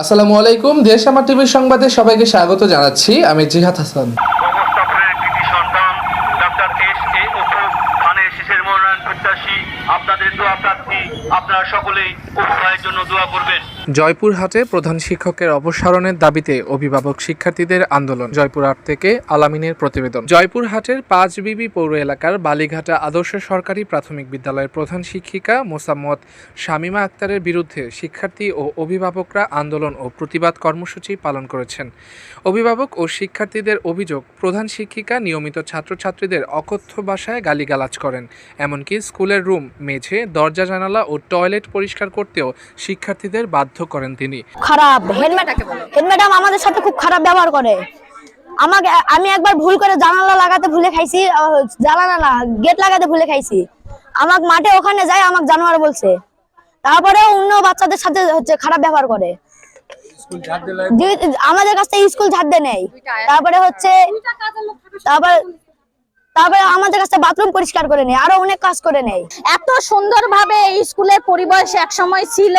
আসসালামু আলাইকুম, দেশ আমার টিভির সংবাদে সবাইকে স্বাগত জানাচ্ছি। আমি জিহাদ হাসান। আপনাদের দোয়া প্রার্থী, আপনারা সকলেই ভাইয়ের জন্য দোয়া করবেন। জয়পুরহাটে প্রধান শিক্ষকের অপসারণের দাবিতে অভিভাবক শিক্ষার্থীদের আন্দোলন। জয়পুরহাট থেকে আলামিনের প্রতিবেদন। জয়পুরহাটের পাঁচ বিবি পৌর এলাকার বালিঘাটা আদর্শ সরকারি প্রাথমিক বিদ্যালয়ের প্রধান শিক্ষিকা মোসাম্মদ শামিমা আক্তারের বিরুদ্ধে শিক্ষার্থী ও অভিভাবকরা আন্দোলন ও প্রতিবাদ কর্মসূচি পালন করেছেন। অভিভাবক ও শিক্ষার্থীদের অভিযোগ, প্রধান শিক্ষিকা নিয়মিত ছাত্রছাত্রীদের অকথ্য ভাষায় গালিগালাজ করেন। এমনকি স্কুলের রুম, মেঝে, দরজা জানালা ও টয়লেট পরিষ্কার করতেও শিক্ষার্থীদের বাধ্য করেন তিনি। খারাপ। হেড হেড ম্যাডাম আমাদের সাথে খুব খারাপ ব্যবহার করে। আমাকে আমি একবার ভুল করে জানালা লাগাতে ভুলে খাইছি জানালা না গেট লাগাতে ভুলে খাইছি। আমাকে মাঠে ওখানে যাই আমাকে জানোয়ার বলছে। তারপরে অন্য বাচ্চাদের সাথে হচ্ছে খারাপ ব্যবহার করে। আমাদের কাছ থেকে স্কুল ঝাড় দেয় নেই। তারপরে হচ্ছে তারপর তারপরে আমাদের কাছে বাথরুম পরিষ্কার করে নেই, আরও অনেক কাজ করে নেই। এত সুন্দরভাবে এই স্কুলের পরিবেশ এক সময় ছিল,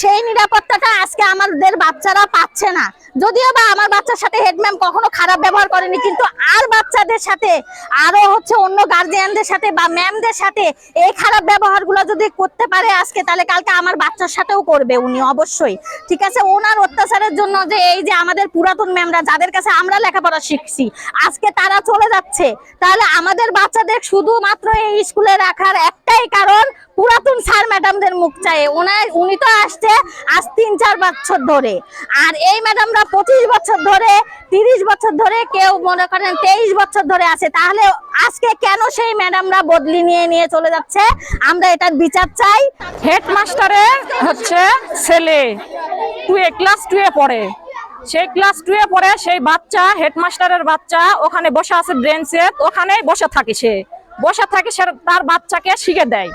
সেই নিরাপত্তাটা আজকে আমাদের বাচ্চারা পাচ্ছে না। যদিও বা আমার বাচ্চার সাথে হেডম্যাম কখনো খারাপ ব্যবহার করেনি, কিন্তু আর বাচ্চাদের সাথে, আরও হচ্ছে অন্য গার্জিয়ানদের সাথে বা ম্যামদের সাথে এই খারাপ ব্যবহারগুলো যদি করতে পারে আজকে, তাহলে কালকে আমার বাচ্চার সাথেও করবে উনি অবশ্যই। ঠিক আছে? ওনার অত্যাচারের জন্য যে এই যে আমাদের পুরাতন ম্যামরা যাদের কাছে আমরা লেখাপড়া শিখছি, আজকে তারা চলে যাচ্ছে। তাহলে আমাদের বাচ্চাদের শুধুমাত্র এই স্কুলে রাখার একটাই কারণ পুরাতন স্যার ম্যাডামদের মুখ চাই ওনার উনি তো আসছে আজ তিন, চার বছর ধরে। আর এই ম্যাডামরা পঁচিশ বছর ধরে, তিরিশ বছর ধরে, কেউ মনে করেন তেইশ বছর ধরে আছে। তাহলে আজকে কেন সেই ম্যাডামরা বদলি নিয়ে নিয়ে চলে যাচ্ছে? আমরা এটার বিচার চাই। হেডমাস্টারের হচ্ছে ছেলে। টুয়ে ক্লাস টুয়ে পড়ে। সেই ক্লাস টুয়ে পড়ে সেই বাচ্চা হেডমাস্টারের বাচ্চা ওখানে বসে আছে ব্রেঞ্চে ওখানে বসে থাকে সে। বসে থাকে সে তার বাচ্চাকে শিখে দেয়।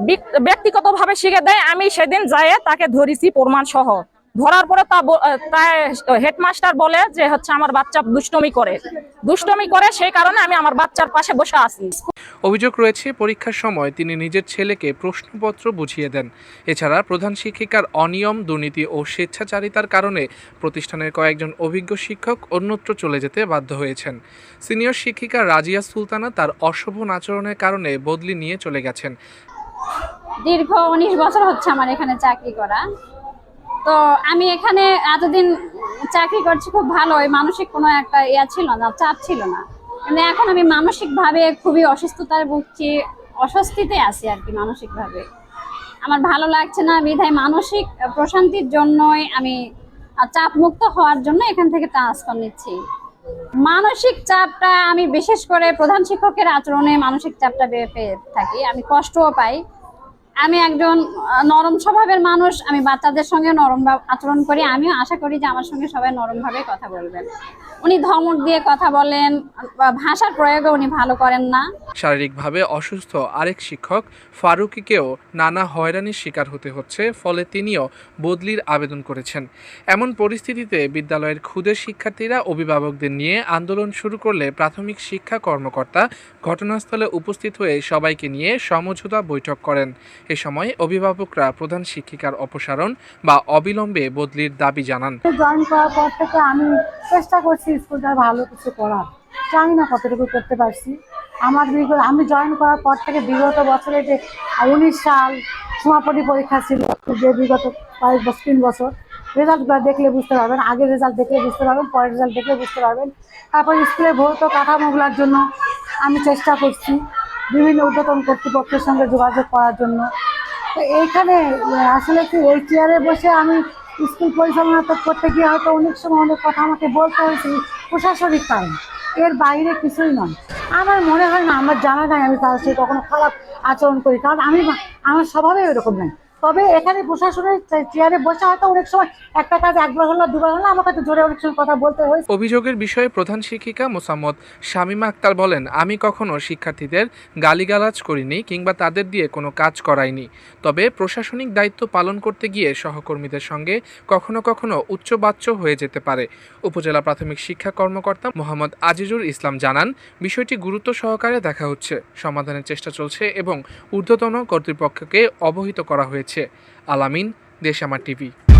বিক- ব্যক্তিগতভাবে শিখে দেয়। আমি সেদিন যায় তাকে ধরেছি প্রমাণ সহ ধরার পরে তা হেডমাস্টার বলে যে হচ্ছে আমার বাচ্চা দুষ্টমি করে। দুষ্টমি করে সেই কারণে আমি আমার বাচ্চার পাশে বসে আছি। অভিযোগ রয়েছে পরীক্ষার সময় তিনি নিজের ছেলেকে প্রশ্নপত্র বুঝিয়ে দেন। এছাড়া প্রধান শিক্ষিকার অনিয়ম দুর্নীতি ও স্বেচ্ছাচারিতার কারণে প্রতিষ্ঠানের কয়েকজন অভিজ্ঞ শিক্ষক অন্যত্র চলে যেতে বাধ্য হয়েছেন। সিনিয়র শিক্ষিকা রাজিয়া সুলতানা তার অশোভন আচরণের কারণে বদলি নিয়ে চলে গেছেন। দীর্ঘ উনিশ বছর হচ্ছে আমার এখানে চাকরি করা। তো আমি এখানে এতদিন চাকরি করছি, খুব ভালো। ওই মানসিক কোনো একটা ইয়া ছিল না, চাপ ছিল না। কিন্তু এখন আমি মানসিকভাবে খুবই অসুস্থতার ভুগছি, অস্বস্তিতে আছি আর কি মানসিকভাবে। আমার ভালো লাগছে না, বিধায় মানসিক প্রশান্তির জন্যই আমি চাপ মুক্ত হওয়ার জন্য এখান থেকে ট্রান্সফার নিচ্ছি। মানসিক চাপটা আমি বিশেষ করে প্রধান শিক্ষকের আচরণে মানসিক চাপটা পেয়ে থাকি। আমি কষ্টও পাই আমি একজন নরম স্বভাবের মানুষ, আমি বাচ্চাদের সঙ্গে নরমভাবে আচরণ করি। আমিও আশা করি যে আমার সঙ্গে সবাই নরম ভাবে কথা বলবেন। উনি ধমক দিয়ে কথা বলেন ভাষার প্রয়োগে উনি ভালো করেন না। শারীরিকভাবে অসুস্থ আরেক শিক্ষক ফারুকিকেও নানা হয়রানির শিকার হতে হচ্ছে, ফলে তিনিও বদলির আবেদন করেছেন। এমন পরিস্থিতিতে বিদ্যালয়ের ক্ষুদে শিক্ষার্থীরা অভিভাবকদের নিয়ে আন্দোলন শুরু করলে প্রাথমিক শিক্ষা কর্মকর্তা ঘটনাস্থলে উপস্থিত হয়ে সবাইকে নিয়ে সমঝোতা বৈঠক করেন। এ সময় অভিভাবকরা প্রধান শিক্ষিকার অপসারণ বা অবিলম্বে বদলির দাবি জানান। আমি চেষ্টা করছি স্কুলটা ভালো কিছু করার। জানি না কতটুকু করতে পারছি। আমার বিগত আমি জয়েন করার পর থেকে বিগত বছরে যে উনিশ সাল সমাপনী পরীক্ষা ছিল, যে বিগত কয়েক বছর তিন বছর রেজাল্টগুলো দেখলে বুঝতে পারবেন, আগের রেজাল্ট দেখলে বুঝতে পারবেন, পরের রেজাল্ট দেখলে বুঝতে পারবেন। তারপর স্কুলে ভৌত কাঠামোগুলোর জন্য আমি চেষ্টা করছি বিভিন্ন ঊর্ধ্বতন কর্তৃপক্ষের সঙ্গে যোগাযোগ করার জন্য। তো এইখানে, আসলে কি এই চেয়ারে বসে আমি স্কুল পরিচালনা করতে গিয়ে হয়তো অনেক সময় অনেক কথা আমাকে বলতে হয়েছে, প্রশাসনিক কারণ। এর বাইরে কিছুই নয়। আমার মনে হয় না, আমার জানা নাই আমি তার সাথে কখনো খারাপ আচরণ করি। কারণ আমি আমার স্বভাবে ওরকম নাই। তবে এখানে প্রশাসনের চেয়ারে বসে হয়তো অনেক সময় একটা কাজ একবার হলো দুবার হলো, আমাকে তো জোরে অনেক সময় কথা বলতে হয়েছে। অভিযোগের বিষয়ে প্রধান শিক্ষিকা মোসাম্মদ শামীমা আক্তার বলেন, আমি কখনো শিক্ষার্থীদের গালিগালাজ করিনি কিংবা তাদের দিয়ে কোনো কাজ করাইনি। তবে প্রশাসনিক দায়িত্ব পালন করতে গিয়ে সহকর্মীদের সঙ্গে কখনো কখনো উচ্চবাচ্য হয়ে যেতে পারে। উপজেলা প্রাথমিক শিক্ষা কর্মকর্তা মোহাম্মদ আজিজুর ইসলাম জানান, বিষয়টি গুরুত্ব সহকারে দেখা হচ্ছে। সমাধানের চেষ্টা চলছে এবং ঊর্ধ্বতন কর্তৃপক্ষকে অবহিত করা হয়েছে। আলামিন দেশ আমার টিভি।